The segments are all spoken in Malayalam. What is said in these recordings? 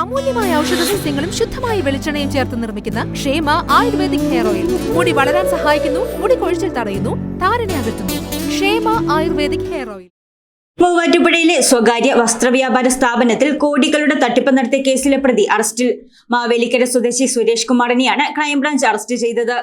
അമൂല്യമായ ഔഷധ സസ്യങ്ങളും ശുദ്ധമായ വെളിച്ചെണ്ണയും ചേർത്ത് നിർമ്മിക്കുന്ന ക്ഷേമ ആയുർവേദിക് ഹെയർ ഓയിൽ. മുടി വളരാൻ സഹായിക്കുന്നു മുടി കൊഴിച്ചിൽ തടയുന്നു താരനെ അകറ്റുന്നു. ക്ഷേമ ആയുർവേദിക് ഹെയർ ഓയിൽ. മൂവാറ്റുപുഴയിലെ സ്വകാര്യ വസ്ത്രവ്യാപാര സ്ഥാപനത്തിൽ കോടികളുടെ തട്ടിപ്പ് നടത്തിയ കേസിലെ പ്രതി അറസ്റ്റിൽ മാവേലിക്കര സ്വദേശി സുരേഷ് കുമാറിനെയാണ് ക്രൈംബ്രാഞ്ച് അറസ്റ്റ് ചെയ്തത്.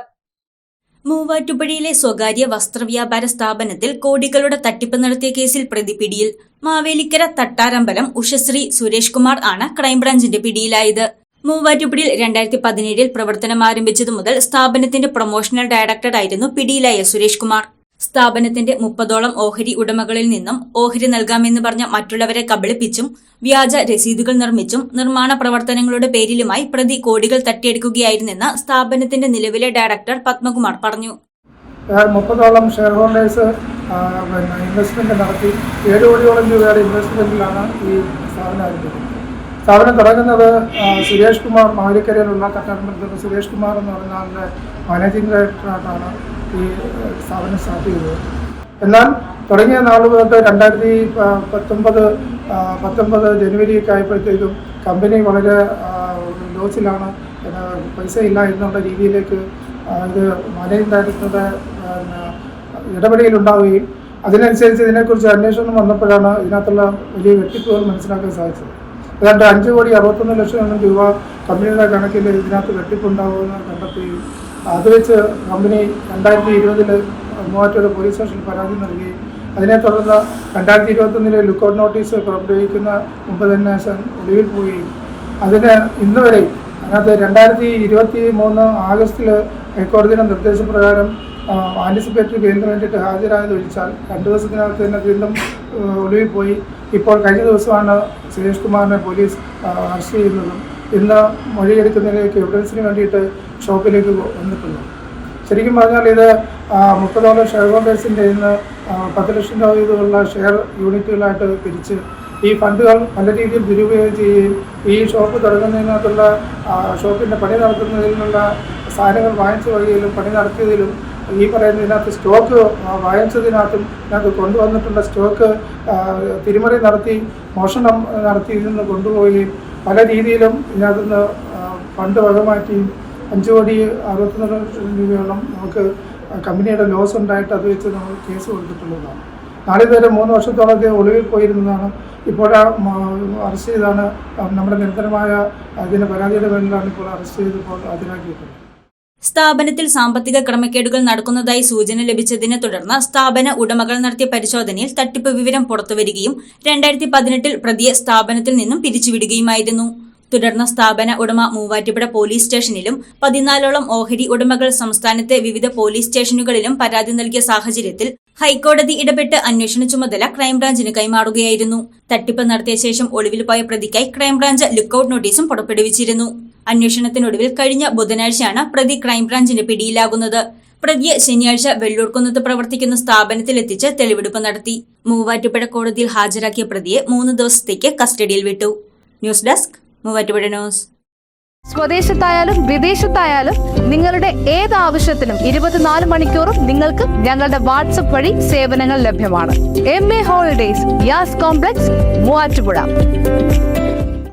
മൂവാറ്റുപുഴയിലെ സ്വകാര്യ വസ്ത്രവ്യാപാര സ്ഥാപനത്തിൽ കോടികളുടെ തട്ടിപ്പ് നടത്തിയ കേസിൽ പ്രതി പിടിയിൽ. മാവേലിക്കര തട്ടാരമ്പലം ഉഷശ്രീ സുരേഷ് കുമാർ ആണ് ക്രൈംബ്രാഞ്ചിന്റെ പിടിയിലായത്. മൂവാറ്റുപുഴയിൽ രണ്ടായിരത്തി പതിനേഴിൽ പ്രവർത്തനം ആരംഭിച്ചതു മുതൽ സ്ഥാപനത്തിന്റെ പ്രൊമോഷണൽ ഡയറക്ടറായിരുന്നു പിടിയിലായ സുരേഷ് കുമാർ. സ്ഥാപനത്തിന്റെ മുപ്പതോളം ഓഹരി ഉടമകളിൽ നിന്നും ഓഹരി നൽകാമെന്ന് പറഞ്ഞ മറ്റുള്ളവരെ കബളിപ്പിച്ചും വ്യാജ രസീതുകൾ നിർമ്മിച്ചും നിർമ്മാണ പ്രവർത്തനങ്ങളുടെ പേരിലുമായി പ്രതി കോടികൾ തട്ടിയെടുക്കുകയായിരുന്നെന്ന് സ്ഥാപനത്തിന്റെ നിലവിലെ ഡയറക്ടർ പത്മകുമാർ പറഞ്ഞു. മുപ്പതോളം ഷെയർ ഹോൾഡേഴ്സ് പിന്നെ ഇൻവെസ്റ്റ്മെന്റ് നടത്തി. ഏഴ് കോടിയോളം രൂപയുടെ ഇൻവെസ്റ്റ്മെന്റിലാണ് ഈ സ്ഥാപനം ആരംഭിക്കുന്നത് സ്ഥാപനം തുടങ്ങുന്നത് സുരേഷ് കുമാർ മാലിക്കരയിലുള്ള കട്ടാരമ്പലത്തിൽ സുരേഷ് കുമാർ എന്ന് പറയുന്ന ആളുടെ മാനേജിംഗ് ഡയറക്ടറായിട്ടാണ്. ഈ സ്ഥാപനം സ്റ്റാർട്ട് ചെയ്തത് എന്നാൽ തുടങ്ങിയ നാൾ തൊട്ട് രണ്ടായിരത്തി പത്തൊമ്പത് പത്തൊമ്പത് ജനുവരിയൊക്കെ ആയപ്പോഴത്തേക്കും കമ്പനി വളരെ ലോസിലാണ്. പൈസ ഇല്ല എന്നുള്ള രീതിയിലേക്ക് ഇത് ഡയറക്ടറുടെ പിന്നെ ഇടപെടലുണ്ടാവുകയും അതിനനുസരിച്ച് ഇതിനെക്കുറിച്ച് അന്വേഷണം വന്നപ്പോഴാണ് ഇതിനകത്തുള്ള വലിയ വെട്ടിപ്പുകൾ മനസ്സിലാക്കാൻ സാധിച്ചത്. ഏതാണ്ട് അഞ്ച് കോടി അറുപത്തൊന്ന് ലക്ഷം രൂപ കമ്പനിയുടെ കണക്കിൽ ഇതിനകത്ത് വെട്ടിപ്പുണ്ടാവുമെന്ന് കണ്ടെത്തുകയും അത് വെച്ച് കമ്പനി രണ്ടായിരത്തി ഇരുപതിൽ മൂവാറ്റൂർ പോലീസ് സ്റ്റേഷനിൽ പരാതി നൽകി. അതിനെ തുടർന്ന് രണ്ടായിരത്തി ഇരുപത്തൊന്നിലെ ലുക്കൗട്ട് നോട്ടീസ് പുറപ്പെടുവിക്കുന്ന മുമ്പ് തന്നെ ഒളിവിൽ പോവുകയും. അതിന് ഇന്ന് വരെ അതിനകത്ത് രണ്ടായിരത്തി ഇരുപത്തി മൂന്ന് ആഗസ്റ്റിൽ ഹൈക്കോടതിയുടെ നിർദ്ദേശപ്രകാരം ആന്റിസിപ്പേറ്ററി ബെയിലിന് വേണ്ടിയിട്ട് ഹാജരായത് ഒഴിച്ചാൽ രണ്ട് ദിവസത്തിനകത്ത് തന്നെ വീണ്ടും ഒളിവിൽ പോയി. ഇപ്പോൾ കഴിഞ്ഞ ദിവസമാണ് സുരേഷ് കുമാറിനെ പോലീസ് അറസ്റ്റ് ചെയ്യുന്നതും. ഇന്ന് മൊഴിയെടുക്കുന്നതിലേക്ക് എവിഡൻസിന് വേണ്ടിയിട്ട് ഷോപ്പിലേക്ക് വന്നിട്ടുള്ളൂ. ശരിക്കും പറഞ്ഞാൽ ഇത് മുപ്പതോളം ഷെയർ ഹോൾഡേഴ്സിന്റെ ഇന്ന് പത്ത് ലക്ഷം രൂപ വീതമുള്ള ഷെയർ യൂണിറ്റുകളായിട്ട് പിരിച്ച് ഈ ഫണ്ടുകൾ പല രീതിയിൽ ദുരുപയോഗം ചെയ്യുകയും ഈ ഷോപ്പ് തുടങ്ങുന്നതിനകത്തുള്ള ഷോപ്പിന്റെ പണി നടത്തുന്നതിനുള്ള സാധനങ്ങൾ വാങ്ങിച്ചു വഴിയിലും പണി നടത്തിയതിലും ഈ പറയുന്ന ഇതിനകത്ത് സ്റ്റോക്ക് വാങ്ങിച്ചതിനകത്തും ഇതിനകത്ത് കൊണ്ടുവന്നിട്ടുള്ള സ്റ്റോക്ക് തിരിമറി നടത്തി മോഷണം നടത്തി ഇതിൽ നിന്ന് കൊണ്ടുപോവുകയും പല രീതിയിലും ഇതിനകത്തുനിന്ന് നിന്ന് ഫണ്ട് വകമാറ്റിയും അഞ്ച് കോടി അറുപത്തിനാല് ലക്ഷം രൂപയോളം നമുക്ക് കമ്പനിയുടെ ലോസ് ഉണ്ടായിട്ട് അത് വെച്ച് നമ്മൾ കേസ് കൊടുത്തിട്ടുള്ളതാണ്. നാളെ വരെ മൂന്ന് വർഷത്തോളം വർഷത്തോളത്തെ ഒളിവിൽ പോയിരുന്നതാണ്. ഇപ്പോഴാ അറസ്റ്റ് ചെയ്താണ്. നമ്മുടെ നിരന്തരമായ അതിന്റെ പരാതിയുടെ പേരിലാണ് ഇപ്പോൾ അറസ്റ്റ് ചെയ്തപ്പോൾ അതിനാക്കിയിട്ടുള്ളത് സ്ഥാപനത്തിൽ സാമ്പത്തിക ക്രമക്കേടുകൾ നടക്കുന്നതായി സൂചന ലഭിച്ചതിനെ തുടർന്ന് സ്ഥാപന ഉടമകൾ നടത്തിയ പരിശോധനയിൽ തട്ടിപ്പ് വിവരം പുറത്തുവരികയും രണ്ടായിരത്തി പതിനെട്ടിൽ പ്രതിയെ സ്ഥാപനത്തിൽ നിന്നും പിരിച്ചുവിടുകയുമായിരുന്നു. തുടർന്ന് സ്ഥാപന ഉടമ മൂവാറ്റുപുഴ പോലീസ് സ്റ്റേഷനിലും പതിനാലോളം ഓഹരി ഉടമകൾ സംസ്ഥാനത്തെ വിവിധ പോലീസ് സ്റ്റേഷനുകളിലും പരാതി നൽകിയ സാഹചര്യത്തിൽ ഹൈക്കോടതി ഇടപെട്ട് അന്വേഷണ ചുമതല ക്രൈംബ്രാഞ്ചിന് കൈമാറുകയായിരുന്നു. തട്ടിപ്പ് നടത്തിയ ശേഷം ഒളിവിൽ പോയ പ്രതിക്കായി ക്രൈംബ്രാഞ്ച് ലുക്കൌട്ട് നോട്ടീസും പുറപ്പെടുവിച്ചിരുന്നു. അന്വേഷണത്തിനൊടുവിൽ കഴിഞ്ഞ ബുധനാഴ്ചയാണ് പ്രതി ക്രൈംബ്രാഞ്ചിന്റെ പിടിയിലാകുന്നത്. പ്രതിയെ ശനിയാഴ്ച വെള്ളൂർക്കുന്നത്ത് പ്രവർത്തിക്കുന്ന സ്ഥാപനത്തിലെത്തിച്ച് തെളിവെടുപ്പ് നടത്തി. മൂവാറ്റുപുഴ കോടതിയിൽ ഹാജരാക്കിയ പ്രതിയെ മൂന്ന് ദിവസത്തേക്ക് കസ്റ്റഡിയിൽ വിട്ടു. News desk Muvattupuzha news. സ്വദേശത്തായാലും വിദേശത്തായാലും നിങ്ങളുടെ ഏത് ആവശ്യത്തിനും ഇരുപത്തിനാല് മണിക്കൂറും നിങ്ങൾക്ക് ഞങ്ങളുടെ വാട്സപ്പ് വഴി സേവനങ്ങൾ ലഭ്യമാണ്. M A holidays Yas complex Muvattupuzha.